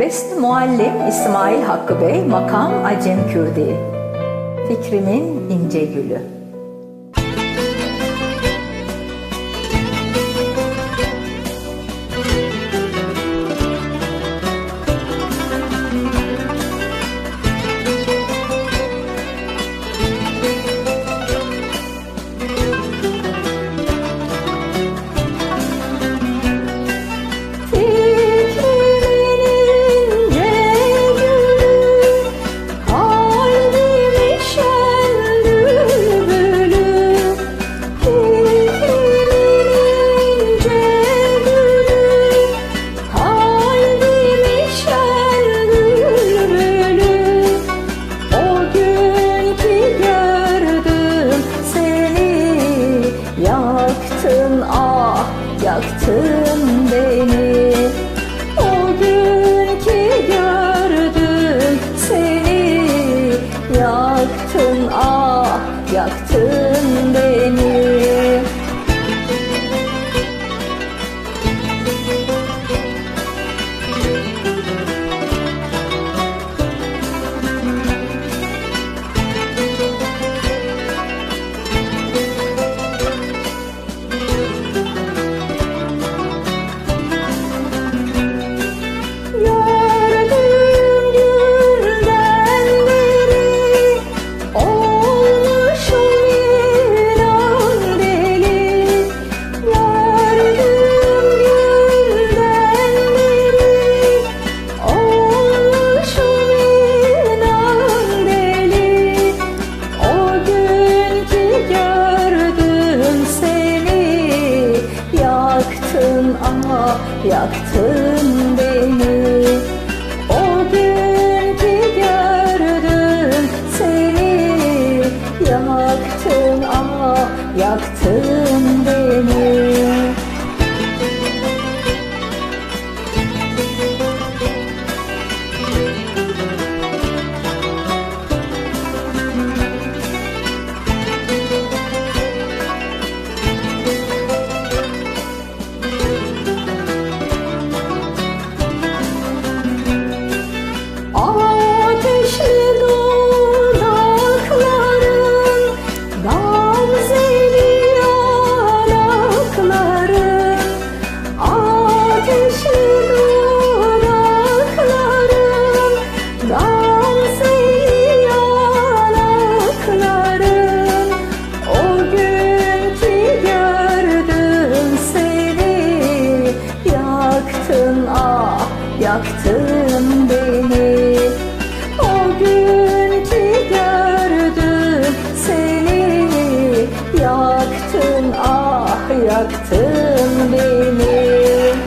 Besni Muallim İsmail Hakkı Bey, Makam Acem Kürdi. Fikrimin ince gülü. yaktın ah yaktın beni. başıma yaktın beni. O gün ki gördüm seni yaktın ama yaktın yaktın ah yaktın beni.